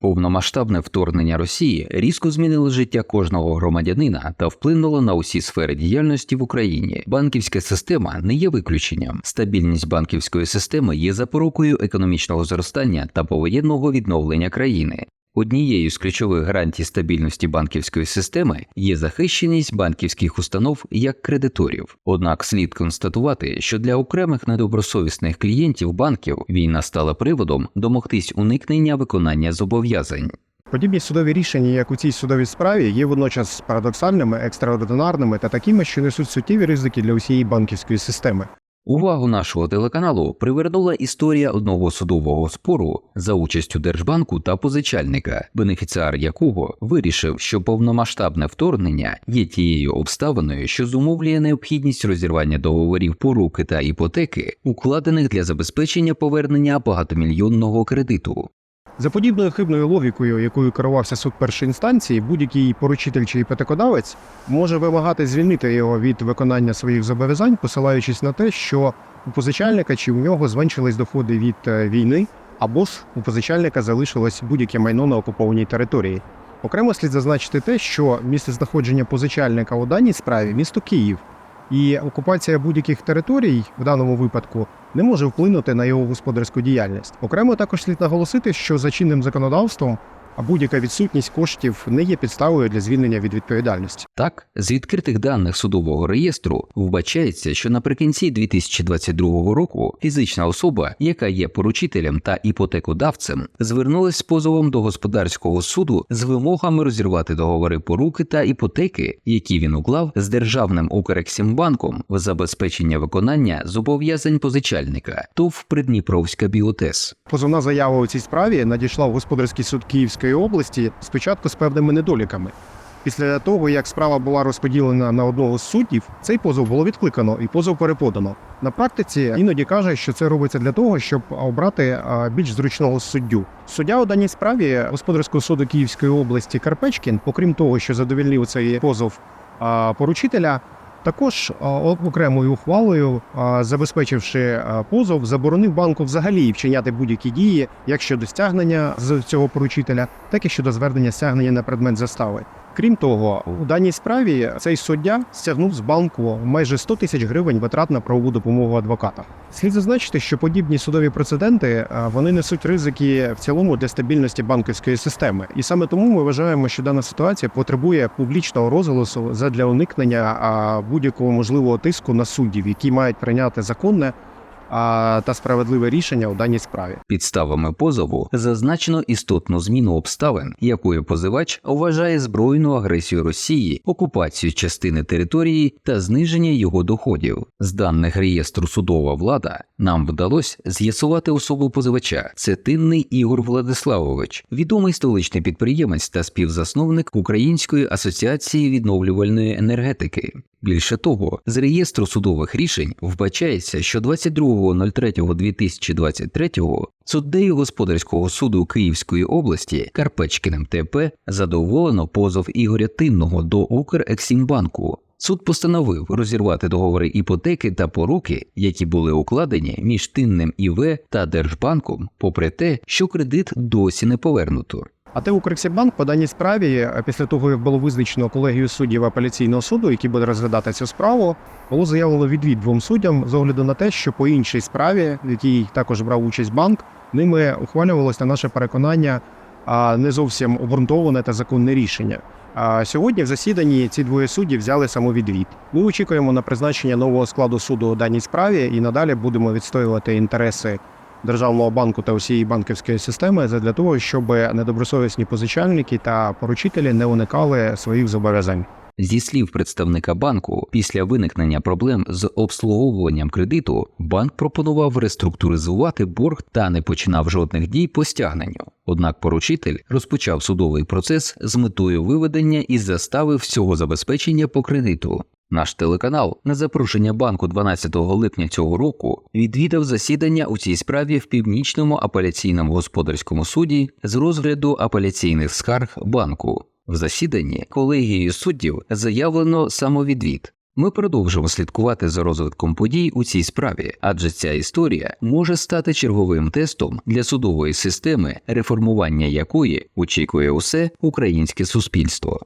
Повномасштабне вторгнення Росії різко змінило життя кожного громадянина та вплинуло на усі сфери діяльності в Україні. Банківська система не є виключенням. Стабільність банківської системи є запорукою економічного зростання та повоєнного відновлення країни. Однією з ключових гарантій стабільності банківської системи є захищеність банківських установ як кредиторів. Однак слід констатувати, що для окремих недобросовісних клієнтів банків війна стала приводом домогтись уникнення виконання зобов'язань. Подібні судові рішення, як у цій судовій справі, є водночас парадоксальними, екстраординарними та такими, що несуть суттєві ризики для усієї банківської системи. Увагу нашого телеканалу привернула історія одного судового спору за участю Держбанку та позичальника, бенефіціар якого вирішив, що повномасштабне вторгнення є тією обставиною, що зумовлює необхідність розірвання договорів поруки та іпотеки, укладених для забезпечення повернення багатомільйонного кредиту. За подібною хибною логікою, якою керувався суд першої інстанції, будь-який поручитель чи іпотекодавець може вимагати звільнити його від виконання своїх зобов'язань, посилаючись на те, що у позичальника чи у нього зменшились доходи від е, війни, або ж у позичальника залишилось будь-яке майно на окупованій території. Окремо слід зазначити те, що місце знаходження позичальника у даній справі місто Київ, і окупація будь-яких територій в даному випадку не може вплинути на його господарську діяльність. Окремо також слід наголосити, що за чинним законодавством а будь-яка відсутність коштів не є підставою для звільнення від відповідальності. Так, з відкритих даних судового реєстру вбачається, що наприкінці 2022 року фізична особа, яка є поручителем та іпотекодавцем, звернулась з позовом до господарського суду з вимогами розірвати договори поруки та іпотеки, які він уклав з державним Укрексімбанком в забезпечення виконання зобов'язань позичальника ТОВ Придніпровська Біотес. Позовна заява у цій справі надійшла в господарський суд Київської області спочатку з певними недоліками. Після того, як справа була розподілена на одного з суддів, цей позов було відкликано і позов переподано. На практиці іноді каже, що це робиться для того, щоб обрати більш зручного суддю. Суддя у даній справі господарського суду Київської області Карпечкін, окрім того, що задовільнив цей позов поручителя, також окремою ухвалою, забезпечивши позов, заборонив банку взагалі вчиняти будь-які дії як щодо стягнення з цього поручителя, так і щодо звернення стягнення на предмет застави. Крім того, у даній справі цей суддя стягнув з банку майже 100 тисяч гривень витрат на правову допомогу адвоката. Слід зазначити, що подібні судові прецеденти вони несуть ризики в цілому для стабільності банківської системи, і саме тому ми вважаємо, що дана ситуація потребує публічного розголосу задля уникнення будь-якого можливого тиску на суддів, які мають прийняти законне та справедливе рішення у даній справі. Підставами позову зазначено істотну зміну обставин, якою позивач вважає збройну агресію Росії, окупацію частини території та зниження його доходів. З даних реєстру судова влада нам вдалося з'ясувати особу позивача. Це тинний Ігор Владиславович, відомий столичний підприємець та співзасновник Української асоціації відновлювальної енергетики. Більше того, з реєстру судових рішень вбачається, що 22.03.2023 суддею господарського суду Київської області Карпечкиним ТП задоволено позов Ігоря Тинного до Укрексімбанку. Суд постановив розірвати договори іпотеки та поруки, які були укладені між Тинним ІВ та Держбанком, попри те, що кредит досі не повернуто. А те Укрексібанк по даній справі, е, після того як було визначено колегію суддів апеляційного суду, які буде розглядати цю справу, було заявлено відвід двом суддям з огляду на те, що по іншій справі, в якій також брав участь банк, ними ухвалювалось на наше переконання не зовсім обґрунтоване та законне рішення. А сьогодні в засіданні ці двоє суддів взяли самовідвід. Ми очікуємо на призначення нового складу суду у даній справі і надалі будемо відстоювати інтереси державного банку та усієї банківської системи для того, щоб недобросовісні позичальники та поручителі не уникали своїх зобов'язань. Зі слів представника банку, після виникнення проблем з обслуговуванням кредиту, банк пропонував реструктуризувати борг та не починав жодних дій по стягненню. Однак поручитель розпочав судовий процес з метою виведення із застави всього забезпечення по кредиту. Наш телеканал на запрошення банку 12 липня цього року відвідав засідання у цій справі в північному апеляційному господарському суді з розгляду апеляційних скарг банку. В засіданні колегією суддів заявлено самовідвід. Ми продовжимо слідкувати за розвитком подій у цій справі, адже ця історія може стати черговим тестом для судової системи, реформування якої очікує усе українське суспільство.